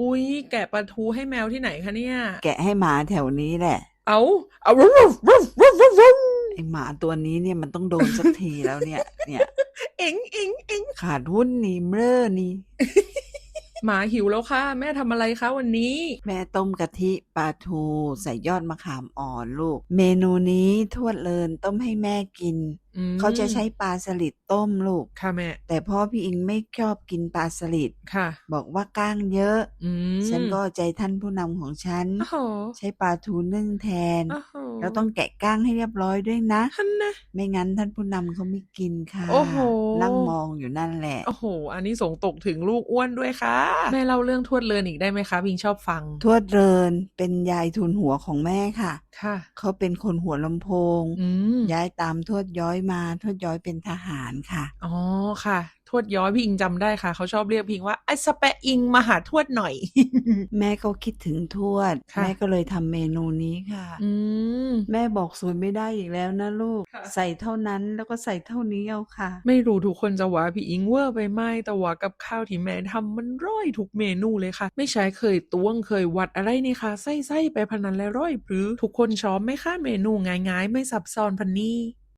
อุ๊ยแกะปลาทูให้แมวที่ไหนคะเนี่ย แกะให้หมาแถวนี้แหละ เอาเอารุฟรุฟรุฟรุฟรุฟไอหมาตัวนี้เนี่ยมันต้องโดนสักทีแล้วเนี่ย เนี่ยเอ็งเอ็งเอ็งขาดหุ้นนี่เบ้อนี่ หมาหิวแล้วค่ะ แม่ทำอะไรคะวันนี้ แม่ต้มกะทิปลาทูใส่ยอดมะขามอ่อนลูก เมนูนี้ทวดเลินต้มให้แม่กินอืมเขาจะใช้ปลาสลิดต้มลูก ค่ะแม่ แต่พ่อพี่อิงไม่ชอบกินปลาสลิดค่ะ บอกว่าก้างเยอะ อืมฉันก็เอาใจท่านผู้นำของฉัน โอ้โหใช้ปลาทูนึ่งแทน โอ้โหแล้วต้องแกะก้างให้เรียบร้อยด้วยนะ ท่านนะ ไม่งั้นท่านผู้นำเขาไม่กินค่ะโอ้โห นั่งมองอยู่นั่นแหละ โอ้โห อันนี้ส่งตกถึงลูกอ้วนด้วยค่ะ แม่เล่าเรื่องทวดเลินอีกได้ไหมคะพิงชอบฟัง ทวดเรินเป็นยายทุนหัวของแม่ค่ะ ค่ะ เขาเป็นคนหัวลำโพง อืมย้ายตามทวดย้อยมาทวดย้อยเป็นทหารค่ะ อ๋อค่ะ ทวดย้อยพี่อิงจำได้ค่ะ เขาชอบเรียกพิงว่าไอ้สเปะอิงมาหาทวดหน่อย แม่ก็คิดถึงทวดค่ะแม่ก็เลยทำเมนูนี้ค่ะ อืมแม่บอกสูตรไม่ได้อีกแล้วนะลูกค่ะใส่เท่านั้นแล้วก็ใส่เท่านี้เอาค่ะ ไม่รู้ทุกคนจะว่าพี่อิงเวอร์ไปไหมแต่ว่ากับข้าวที่แม่ทำมันร่อยทุกเมนูเลยค่ะ ไม่ใช่เคยตวงเคยวัดอะไรนี่ค่ะไส้ๆไปพนันและร่อยปรือทุกคนชอบไหมคะเมนูง่ายๆ ไม่ซับซ้อนพันนี้